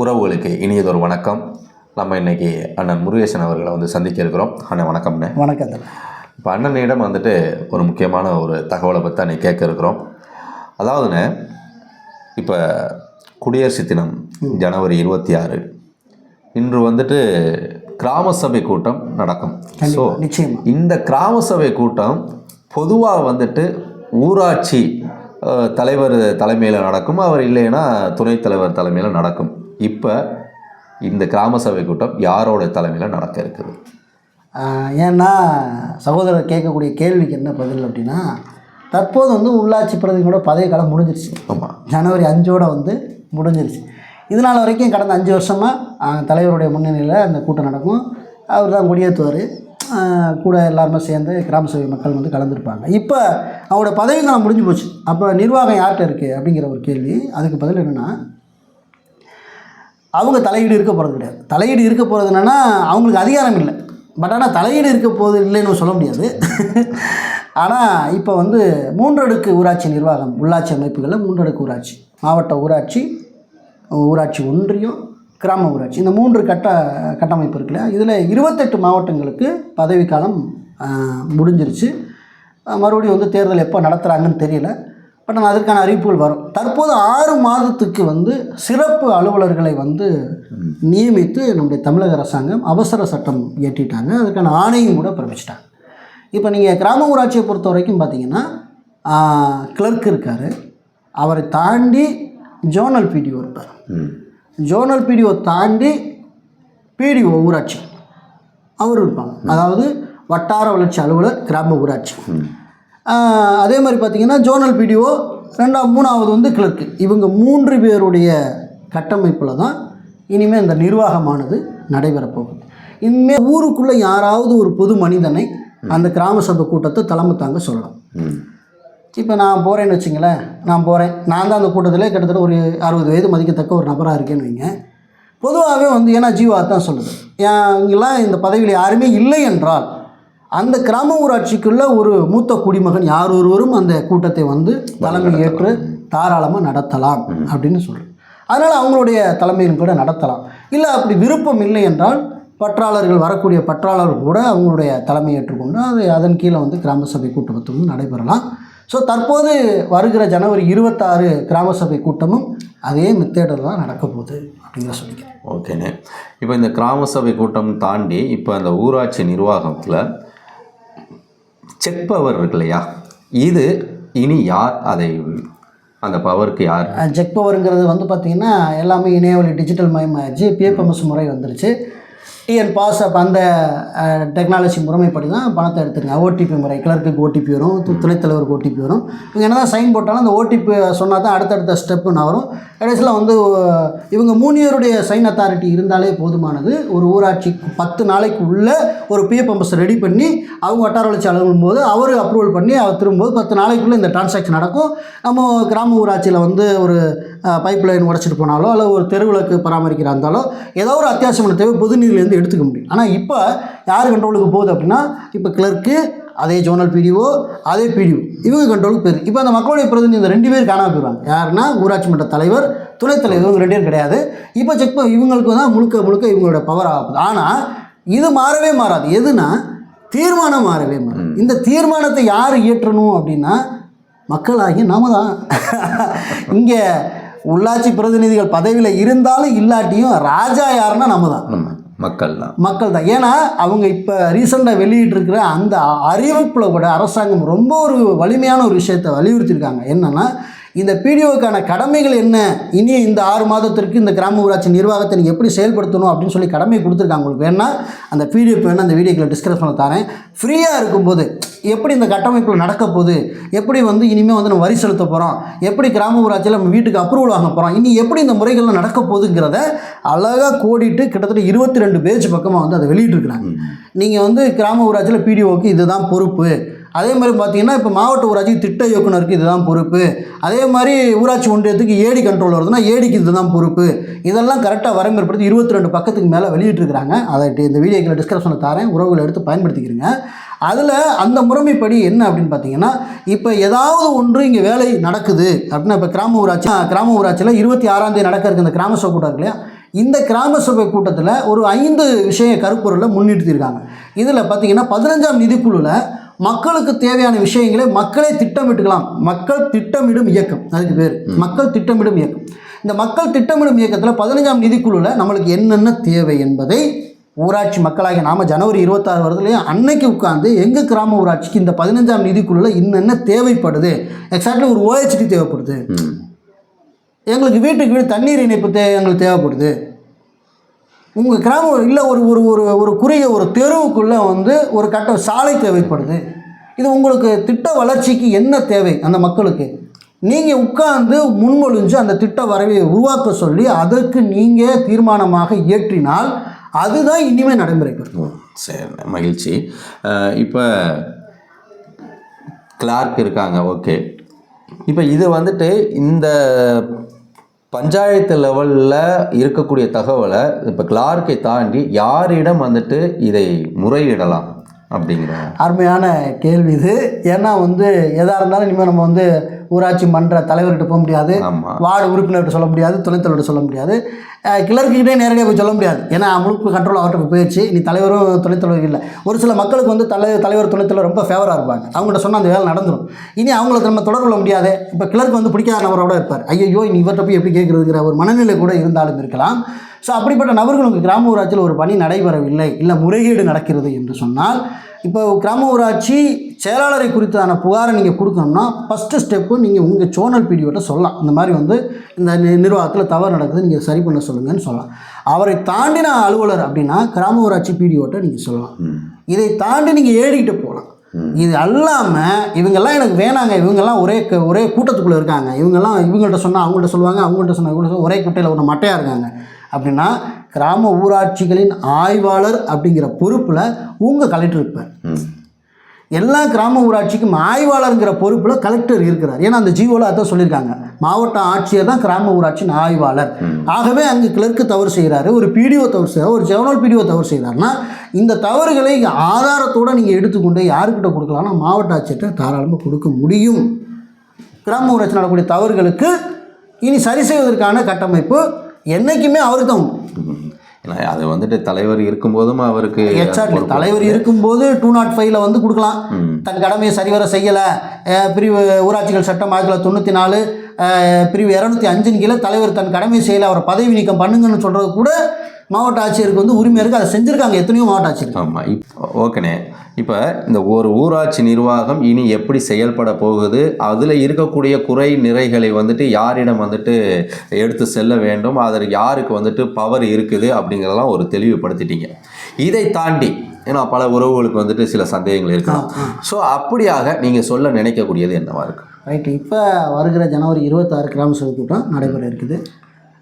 உறவுகளுக்கு இனியதொரு வணக்கம். நம்ம இன்னைக்கு அண்ணன் முருகேசன் அவர்களை வந்து சந்திக்க இருக்கிறோம். அண்ணன் வணக்கம்ண்ணே. வணக்கம். இப்போ அண்ணனிடம் வந்துட்டு ஒரு முக்கியமான ஒரு தகவலை பற்றி அன்னைக்கு கேட்க இருக்கிறோம். அதாவதுண்ணே இப்போ குடியரசு தினம் ஜனவரி இருபத்தி ஆறு. இன்று வந்துட்டு கிராம சபை கூட்டம் நடக்கும். ஸோ நிச்சயமா. இந்த கிராம சபை கூட்டம் பொதுவாக வந்துட்டு ஊராட்சி தலைவர் தலைமையில் நடக்கும். அவர் இல்லைன்னா துணைத் தலைவர் தலைமையில் நடக்கும். இப்போ இந்த கிராம சபை கூட்டம் யாரோட தலைமையில் நடக்க இருக்குது? ஏன்னா சகோதரர் கேட்கக்கூடிய கேள்விக்கு என்ன பதில் அப்படின்னா தற்போது வந்து உள்ளாட்சி பிரதிகளோட பதவி காலம் முடிஞ்சிருச்சு. ஆமாம் ஜனவரி அஞ்சோட வந்து முடிஞ்சிருச்சு. இது நாள் வரைக்கும் கடந்த அஞ்சு வருஷமாக தலைவருடைய முன்னணியில் அந்த கூட்டம் நடக்கும். அவர் தான் கொடியேற்றுவார் கூட எல்லாருமே சேர்ந்து கிராம சபை மக்கள் வந்து கலந்துருப்பாங்க. இப்போ அவரோட பதவி காலம் முடிஞ்சு போச்சு. அப்போ நிர்வாகம் யார்கிட்ட இருக்குது அப்படிங்கிற ஒரு கேள்வி. அதுக்கு பதில் என்னென்னா அவங்க தலையீடு இருக்க போகிறது கிடையாது. தலையீடு இருக்க போகிறது என்னென்னா அவங்களுக்கு அதிகாரம் இல்லை. பட் ஆனால் தலையீடு இருக்க போது இல்லைன்னு சொல்ல முடியாது. ஆனால் இப்போ வந்து மூன்றடுக்கு ஊராட்சி நிர்வாகம் உள்ளாட்சி அமைப்புகளில் மூன்றடுக்கு ஊராட்சி. மாவட்ட ஊராட்சி ஊராட்சி ஒன்றியம் கிராம ஊராட்சி. இந்த மூன்று கட்ட கட்டமைப்பு இருக்குல்ல இதில் இருபத்தெட்டு மாவட்டங்களுக்கு பதவிக்காலம் முடிஞ்சிருச்சு. மறுபடியும் வந்து தேர்தல் எப்போ நடத்துகிறாங்கன்னு தெரியல. பட் ஆனால் அதற்கான அறிவிப்புகள் வரும். தற்போது ஆறு மாதத்துக்கு வந்து சிறப்பு அலுவலர்களை வந்து நியமித்து நம்முடைய தமிழக அரசாங்கம் அவசர சட்டம் இயற்றிட்டாங்க. அதுக்கான ஆணையும் கூட பிறப்பிச்சிட்டாங்க. இப்போ நீங்கள் கிராம ஊராட்சியை பொறுத்த வரைக்கும் பார்த்தீங்கன்னா கிளர்க் இருக்கார். அவரை தாண்டி ஜோனல் பிடிஓ இருப்பார். ஜோனல் பிடிஓ தாண்டி பிடிஓ ஊராட்சி. அவர் இருப்பாங்க. அதாவது வட்டார வளர்ச்சி அலுவலர் கிராம ஊராட்சி. அதே மாதிரி பார்த்தீங்கன்னா ஜோனல் பிடிஓ ரெண்டாம் மூணாவது வந்து கிளர்க்கு இவங்க மூன்று பேருடைய கட்டமைப்பில் தான் இனிமேல் இந்த நிர்வாகமானது நடைபெறப் போகுது. இனிமேல் ஊருக்குள்ளே யாராவது ஒரு பொது மனிதனை அந்த கிராம சபை கூட்டத்தை தலைமை தாங்க சொல்லலாம் இப்போ நான் போகிறேன்னு வச்சுங்களேன் நான் போகிறேன் நான் தான் அந்த கூட்டத்தில் கிட்டத்தட்ட ஒரு அறுபது வயது மதிக்கத்தக்க ஒரு நபராக இருக்கேன்னு வைங்க. பொதுவாகவே வந்து ஏன்னா ஜீவா தான் சொல்லுது. ஏன் இங்கெல்லாம் இந்த பதவியில் யாருமே இல்லை என்றால் அந்த கிராம ஊராட்சிக்குள்ள ஒரு மூத்த குடிமகன் யார் ஒருவரும் அந்த கூட்டத்தை வந்து தலைமை ஏற்று தாராளமாக நடத்தலாம் அப்படின்னு சொல்கிறேன் அதனால் அவங்களுடைய தலைமையிலும் கூட நடத்தலாம். இல்லை அப்படி விருப்பம் இல்லை என்றால் பற்றாளர்கள் வரக்கூடிய பற்றாளர்கள் கூட அவங்களுடைய தலைமை ஏற்றுக்கொண்டு அது அதன் கீழே வந்து கிராம சபை கூட்டம் வந்து நடைபெறலாம். ஸோ தற்போது வருகிற ஜனவரி இருபத்தாறு கிராம சபை கூட்டமும் அதே மெத்தேடில் தான் நடக்க போகுது அப்படிங்கிற சொல்லிக்கிறேன். ஓகேண்ணே. இப்போ இந்த கிராம சபை கூட்டம் தாண்டி இப்போ அந்த ஊராட்சி நிர்வாகத்தில் செக் பவர் இருக்கு இல்லையா? இது இனி யார் அதை அந்த பவருக்கு யார்? ஜெக் பவருங்கிறது வந்து பார்த்திங்கன்னா எல்லாமே இணையவழி டிஜிட்டல் மயமாகிடுச்சு பிஎஃப்எம்எஸ் முறை வந்துருச்சு. டிஎன் பாஸ் அப்போ அந்த டெக்னாலஜி முறைமைப்படி தான் பணத்தை எடுத்துருங்க ஓடிபி முறை கிளர்க்குக்கு ஓடிபி வரும் து- ஓடிபி வரும். இவங்க என்ன தான் சைன் போட்டாலும் அந்த ஓடிபி சொன்னால் தான் அடுத்தடுத்த ஸ்டெப்பு வரும் கடைசியில் வந்து இவங்க மூணியருடைய சைன் அத்தாரிட்டி இருந்தாலே போதுமானது. ஒரு ஊராட்சி பத்து நாளைக்கு உள்ள ஒரு பிஎஃப்எம்எஸ் ரெடி பண்ணி அவங்க வட்டார வளர்ச்சி அலுவலும் போது அவர் அப்ரூவல் பண்ணி அவர் திரும்பும்போது பத்து நாளைக்குள்ளே இந்த டிரான்சாக்ஷன் நடக்கும். நம்ம கிராம ஊராட்சியில் வந்து ஒரு பைப் லைன் உடச்சிட்டு போனாலோ அல்லது ஒரு தெருவிளக்கு பராமரிக்கிறா இருந்தாலோ ஏதோ ஒரு அத்தியாவசியமான தேவை பொது நீர்லேருந்து எடுத்துக்க முடியும். ஆனால் இப்போ யார் கண்ட்ரோலுக்கு போகுது அப்படின்னா இப்போ கிளர்க்கு அதே ஜோனல் பிடிஓ அதே பிடிஓ இவங்க கண்ட்ரோலுக்கு போயிருது இப்போ அந்த மக்களுடைய பிரதிநிதி இந்த ரெண்டு பேர் காணாமல் போயிடுவாங்க. யாருன்னா ஊராட்சி மன்ற தலைவர் துணைத் தலைவர் இவங்க ரெண்டு பேரும் கிடையாது. இப்போ செக் பண்ண இவங்களுக்கு தான் முழுக்க முழுக்க இவங்களோட பவர் ஆகுது ஆனால் இது மாறவே மாறாது. எதுனா தீர்மானம் மாறவே மாறாது. இந்த தீர்மானத்தை யார் இயற்றணும் அப்படின்னா மக்களாகிய நாம தான். இங்கே உள்ளாட்சி பிரதிநிதிகள் பதவியில் இருந்தாலும் இல்லாட்டியும் ராஜா யாருன்னா நம்ம தான். நம்ம மக்கள் தான் மக்கள் தான் ஏன்னா அவங்க இப்போ ரீசெண்டாக வெளியிட்டிருக்கிற அந்த அறிவிப்பில் கூட அரசாங்கம் ரொம்ப ஒரு வலிமையான ஒரு விஷயத்தை வலியுறுத்தியிருக்காங்க. என்னென்னா இந்த பிடிஓக்கான கடமைகள் என்ன? இனி இந்த ஆறு மாதத்திற்கு இந்த கிராம ஊராட்சி நிர்வாகத்தை நீங்கள் எப்படி செயல்படுத்தணும் அப்படின்னு சொல்லி கடமை கொடுத்துருக்காங்க உங்களுக்கு வேணா அந்த பிடிஎஃப் வேணால் அந்த வீடியோக்களை டிஸ்கஸ் பண்ண தரேன். ஃப்ரீயாக இருக்கும்போது எப்படி இந்த கட்டமைப்பில் நடக்க போகுது? எப்படி வந்து இனிமேல் வந்து நம்ம வரி செலுத்த போகிறோம் எப்படி கிராம ஊராட்சியில் நம்ம வீட்டுக்கு அப்ரூவல் வாங்க போகிறோம் இனி எப்படி இந்த முறைகள்லாம் நடக்க போகுதுங்கிறத அழகாக கோடிட்டு கிட்டத்தட்ட இருபத்தி ரெண்டு பேஜ் பக்கமாக வந்து அதை வெளியிட்டிருக்கிறாங்க. நீங்கள் வந்து கிராம ஊராட்சியில் பிடிஓக்கு இதுதான் பொறுப்பு. அதே மாதிரி பார்த்தீங்கன்னா இப்போ மாவட்ட ஊராட்சி திட்ட இயக்குனருக்கு இதுதான் பொறுப்பு. அதே மாதிரி ஊராட்சி ஒன்றியத்துக்கு ஏடி கண்ட்ரோல் வருதுன்னா ஏடிக்கு இதுதான் பொறுப்பு. இதெல்லாம் கரெக்டாக வரம்பேற்படுத்தி இருபத்தி ரெண்டு பக்கத்துக்கு மேலே வெளியிட்டிருக்கிறாங்க. அதை இந்த வீடியோக்களை டிஸ்கஷனை தரேன் உறவுகளை எடுத்து பயன்படுத்திக்கிறீங்க. அதில் அந்த முறைமைப்படி என்ன அப்படின்னு பார்த்தீங்கன்னா இப்போ ஏதாவது ஒன்று இங்கே வேலை நடக்குது. அப்படின்னா இப்போ கிராம ஊராட்சி கிராம ஊராட்சியில் இருபத்தி ஆறாந்தேதி நடக்க இருக்க இந்த கிராம சபை கூட்டம் இல்லையா? இந்த கிராம சபை கூட்டத்தில் ஒரு ஐந்து விஷய கருப்பொருளை முன்னிறுத்தியிருக்காங்க. இதில் பார்த்தீங்கன்னா பதினஞ்சாம் நிதிக்குழுவில் மக்களுக்கு தேவையான விஷயங்களை மக்களே திட்டமிட்டுக்கலாம். மக்கள் திட்டமிடும் இயக்கம். அதுக்கு பேர். மக்கள் திட்டமிடும் இயக்கம். இந்த மக்கள் திட்டமிடும் இயக்கத்தில் பதினஞ்சாம் நிதிக்குழுவில் நம்மளுக்கு என்னென்ன தேவை என்பதை ஊராட்சி மக்களாகிய நாம ஜனவரி இருபத்தாறு வருதுலையும் அன்னைக்கு உட்காந்து எங்கள் கிராம ஊராட்சிக்கு இந்த பதினஞ்சாம் நிதிக்குழுவில் என்னென்ன தேவைப்படுது? எக்ஸாக்ட்லி ஒரு ஓஹெச்டி தேவைப்படுது. எங்களுக்கு வீட்டுக்கு வீடு தண்ணீர் இணைப்பு தே எங்களுக்கு தேவைப்படுது. உங்கள் கிராமம் இல்லை ஒரு ஒரு ஒரு ஒரு குறுகிய ஒரு தெருவுக்குள்ளே வந்து ஒரு கட்ட சாலை தேவைப்படுது. இது உங்களுக்கு திட்ட வளர்ச்சிக்கு என்ன தேவை அந்த மக்களுக்கு? நீங்கள் உட்கார்ந்து முன்மொழிஞ்சு அந்த திட்ட வரவை உருவாக்க சொல்லி அதற்கு நீங்கள் தீர்மானமாக இயற்றினால் அதுதான் இனிமேல் நடைமுறைக்கு சரி மகிழ்ச்சி. இப்போ கிளார்க் இருக்காங்க ஓகே இப்போ இது வந்துட்டு இந்த பஞ்சாயத்து லெவலில் இருக்கக்கூடிய தகவலை இப்போ கிளார்க்கை தாண்டி யாரிடம் வந்துட்டு இதை முறையிடலாம்? அப்படிங்கிற. அருமையான கேள்வி இது. ஏன்னா வந்து எதாக இருந்தாலும் இனிமேல் நம்ம வந்து ஊராட்சி மன்ற தலைவர்கிட்ட போக முடியாது. வார்டு உறுப்பினர்கிட்ட சொல்ல முடியாது. துணைத் தலைவர்கிட்ட சொல்ல முடியாது. கிளர்க்கிட்டே நேரடியாக போய் சொல்ல முடியாது. ஏன்னா முழுக்க கண்ட்ரோல் அவர்கிட்ட போயிடுச்சு. நீ தலைவரும் துணைத் தலைவர் இல்லை. ஒரு சில மக்களுக்கு வந்து தலை தலைவர் துணைத் தலைவர் ரொம்ப ஃபேவராக இருப்பாங்க. அவங்கள்ட்ட சொன்னால் அந்த வேலை நடந்துடும் இனி அவங்கள நம்ம தொடர்பு கொள்ள முடியாது. இப்போ கிளர்க் வந்து பிடிக்காத நபரோட இருப்பார். ஐயோ நீ இவர்கிட்ட போய் எப்படி கேட்குறதுங்கிற ஒரு மனநிலை கூட இருந்தாலும் இருக்கலாம். ஸோ அப்படிப்பட்ட நபர்கள் உங்கள் கிராம ஊராட்சியில் ஒரு பணி நடைபெறவில்லை. இல்லை முறைகேடு நடக்கிறது என்று சொன்னால் இப்போ கிராம ஊராட்சி செயலாளரை குறித்தான புகாரை நீங்கள் கொடுக்கணும்னா ஃபஸ்ட்டு ஸ்டெப்பு நீங்கள் உங்கள் சோனல் பிடிஓட்ட சொல்லலாம். இந்த மாதிரி வந்து இந்த நி- நிர்வாகத்தில் தவறு நடக்குது நீங்கள் சரி பண்ண சொல்லுங்கன்னு சொல்லலாம். அவரை தாண்டின அலுவலர் அப்படின்னா கிராம ஊராட்சி பிடிஓட்ட நீங்கள் சொல்லலாம். இதை தாண்டி நீங்கள் ஏடிக்கிட்டு போகலாம். இது அல்லாமல் இவங்கெல்லாம் எனக்கு வேணாங்க. இவங்கெல்லாம் ஒரே ஒரே கூட்டத்துக்குள்ளே இருக்காங்க. இவங்கெல்லாம் இவங்கள்ட்ட சொன்னால் அவங்கள்ட்ட சொல்லுவாங்க அவங்கள்ட்ட சொன்னால் இவங்கள்ட்ட ஒரே குட்டையில் ஒரு மட்டையாக இருக்காங்க. அப்படின்னா கிராம ஊராட்சிகளின் ஆய்வாளர் அப்படிங்கிற பொறுப்பில் உங்கள் கலெக்டர் இருப்பார். எல்லா கிராம ஊராட்சிக்கும் ஆய்வாளருங்கிற பொறுப்பில் கலெக்டர் இருக்கிறார். ஏன்னா அந்த ஜீவோவில் அதான் சொல்லியிருக்காங்க. மாவட்ட ஆட்சியர் தான் கிராம ஊராட்சியின் ஆய்வாளர். ஆகவே அங்கே கிளர்க்கு தவறு செய்கிறாரு ஒரு பிடிஓ தவறு செய்கிறார் ஒரு ஜெவனல் பிடிஓ தவறு செய்கிறாருன்னா இந்த தவறுகளை ஆதாரத்தோடு நீங்கள் எடுத்துக்கொண்டு யாருக்கிட்ட கொடுக்கலாம்னா மாவட்ட ஆட்சியர்கிட்ட தாராளமாக கொடுக்க முடியும். கிராம ஊராட்சி நடக்கக்கூடிய தவறுகளுக்கு இனி சரி செய்வதற்கான கட்டமைப்பு என்றைக்குமே அவருக்கு தான் அது வந்துட்டு தலைவர் இருக்கும்போதும் அவருக்கு எக்ஸாக்ட்லி. தலைவர் இருக்கும்போது டூ நாட் ஃபைவ்ல வந்து கொடுக்கலாம். தன் கடமையை சரிவர செய்யலை. பிரிவு ஊராட்சிகள் சட்டம் ஆயிரத்தி தொள்ளாயிரத்தி தொண்ணூற்றி நாலு பிரிவு இரநூத்தி அஞ்சின் கீழே தலைவர் தன் கடமையை செய்யலை. அவரை பதவி நீக்கம் பண்ணுங்கன்னு சொல்கிறது கூட மாவட்ட ஆட்சியருக்கு வந்து உரிமை இருக்குது அதை செஞ்சுருக்காங்க எத்தனையோ மாவட்ட ஆட்சியர் ஆமாம் இப்போ ஓகேண்ணே. இப்போ இந்த ஒரு ஊராட்சி நிர்வாகம் இனி எப்படி செயல்பட போகுது அதில் இருக்கக்கூடிய குறை நிறைகளை வந்துட்டு யாரிடம் வந்துட்டு எடுத்து செல்ல வேண்டும் அதற்கு யாருக்கு வந்துட்டு பவர் இருக்குது அப்படிங்கிறதெல்லாம் ஒரு தெளிவுபடுத்திட்டீங்க. இதை தாண்டி ஏன்னா பல உறவுகளுக்கு வந்துட்டு சில சந்தேகங்கள் இருக்கலாம் ஸோ அப்படியாக நீங்கள் சொல்ல நினைக்கக்கூடியது என்னவா இருக்கு? ரைட்டு இப்போ வருகிற ஜனவரி இருபத்தாறு கிராம சபை கூட்டம் நடைபெற இருக்குது.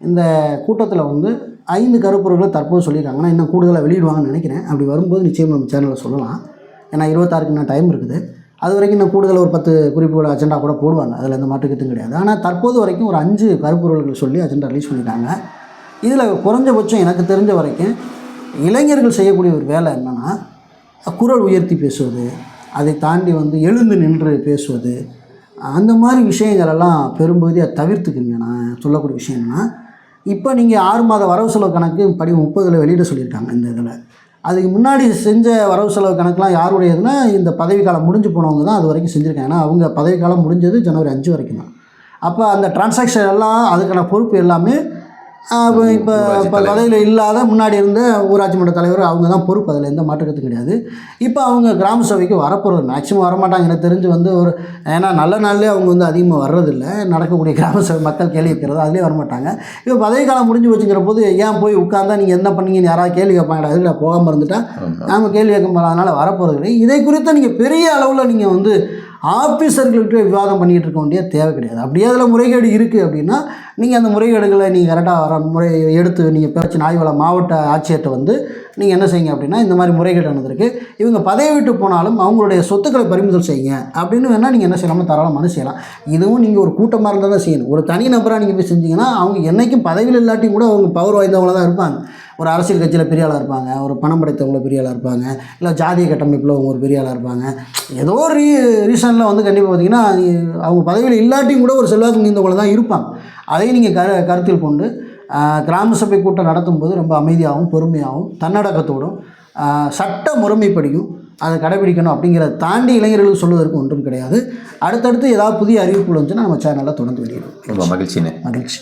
இந்த கூட்டத்தில் வந்து ஐந்து கருப்பொருட்களை தற்போது சொல்லியிருக்காங்கன்னா இன்னும் கூடுதலாக வெளியிடுவாங்கன்னு நினைக்கிறேன். அப்படி வரும்போது நிச்சயம் நம்ம சேனலில் சொல்லலாம். ஏன்னா இருபத்தாறுக்கு இன்னும் டைம் இருக்குது. அது வரைக்கும் இன்னும் கூடுதல் ஒரு பத்து குறிப்புகள் அஜெண்டா கூட போடுவாங்க. அதில் எந்த மாற்றுக்கத்தும் கிடையாது. ஆனால் தற்போது வரைக்கும் ஒரு அஞ்சு கருப்பொருள்கள் சொல்லி அஜெண்டா ரிலீஸ் பண்ணிட்டாங்க இதில் குறைஞ்சபட்சம் எனக்கு தெரிஞ்ச வரைக்கும் இளைஞர்கள் செய்யக்கூடிய ஒரு வேலை என்னென்னா குரல் உயர்த்தி பேசுவது அதை தாண்டி வந்து எழுந்து நின்று பேசுவது அந்த மாதிரி விஷயங்கள் எல்லாம் பெரும்பகுதியாக தவிர்த்துக்குங்க நான் சொல்லக்கூடிய விஷயம் என்னென்னா இப்போ நீங்கள் ஆறு மாத வரவு செலவு கணக்கு படி முப்பதில் வெளியிட சொல்லியிருக்காங்க இந்த இதில். அதுக்கு முன்னாடி செஞ்ச வரவு செலவு கணக்கெலாம் யாருடையதுன்னா இந்த பதவிக்காலம் முடிஞ்சு போனவங்க தான் அது வரைக்கும் செஞ்சுருக்காங்க. ஏன்னா அவங்க பதவிக்காலம் முடிஞ்சது ஜனவரி அஞ்சு வரைக்கும் தான். அப்போ அந்த டிரான்சாக்ஷன் எல்லாம் அதுக்கான பொறுப்பு எல்லாமே இப்போ இப்போ இப்போ. பதவியில் இல்லாத முன்னாடி இருந்த ஊராட்சி மன்ற தலைவர் அவங்க தான் பொறுப்பு. அதில் எந்த மாற்றத்தும் கிடையாது. இப்போ அவங்க கிராம சபைக்கு வரப்போகிறது மேக்ஸிமம் வரமாட்டாங்க. எனக்கு தெரிஞ்சு வந்து ஒரு ஏன்னா நல்ல நாள்லேயே அவங்க வந்து அதிகமாக வர்றதில்ல. நடக்கக்கூடிய கிராம சபை மக்கள் கேள்வி கேட்கறது அதுலேயே வரமாட்டாங்க. இப்போ பதவி காலம் முடிஞ்சு வச்சுங்கிற போது ஏன் போய் உட்காந்தா நீங்கள் என்ன பண்ணீங்கன்னு யாராவது கேள்வி கேட்பாங்கடா இல்லை போகாமல் இருந்துட்டா நாம கேள்வி கேட்க அதனால் வரப்போகிறது கிடையாது. இதை குறித்து நீங்கள் பெரிய அளவில் நீங்கள் வந்து ஆஃபீஸர்கள்கிட்ட விவாதம் பண்ணிகிட்டு இருக்க வேண்டிய தேவை கிடையாது. அப்படியே அதில் முறைகேடு இருக்குது அப்படின்னா நீங்கள் அந்த முறைகேடுகளை நீங்கள் கரெக்டாக வர முறை எடுத்து நீங்கள் பேச்சு நாய்வள மாவட்ட ஆட்சியர்கிட்ட வந்து நீங்கள் என்ன செய்யுங்க அப்படின்னா இந்த மாதிரி முறைகேடு நடந்திருக்கு. இவங்க பதவி விட்டு போனாலும் அவங்களுடைய சொத்துக்களை பறிமுதல் செய்யுங்க. அப்படின்னு வேணால் நீங்கள் என்ன செய்யலாமோ? தாராளம் செய்யலாம். இதுவும் நீங்கள் ஒரு கூட்டமாக இருந்தால் தான் செய்யணும். ஒரு தனி நபராக நீங்கள் போய் செஞ்சீங்கன்னா அவங்க என்றைக்கும் பதவியில் இல்லாட்டியும் கூட அவங்க பவர் வாய்ந்தவங்கள தான் இருப்பாங்க. ஒரு அரசியல் கட்சியில் பெரியாளாக இருப்பாங்க ஒரு பணம் படைத்தவங்கள பெரியாளாக இருப்பாங்க இல்லை ஜாதிய கட்டமைப்பில் அவங்க ஒரு பெரியாளாக இருப்பாங்க. ஏதோ ஒரு ரீ ரீசனில் வந்து கண்டிப்பாக பார்த்தீங்கன்னா அவங்க பதவியில் இல்லாட்டியும் கூட ஒரு செல்வாக்கு நீந்தவங்கள தான் இருப்பாங்க. அதையும் நீங்கள் க கருத்தில் கொண்டு கிராம சபை கூட்டம் நடத்தும் போது ரொம்ப அமைதியாகவும் பொறுமையாகவும் தன்னடக்கத்தோடும் சட்ட முறைமைப்படியும் அதை கடைபிடிக்கணும் அப்படிங்கிறத தாண்டி இளைஞர்களுக்கு சொல்வதற்கு ஒன்றும் கிடையாது. அடுத்தடுத்து ஏதாவது புதிய அறிவிப்புகள் வந்துச்சுன்னா நம்ம சேனலில் தொடர்ந்து வெளியிடும் ரொம்ப மகிழ்ச்சின்னு மகிழ்ச்சி.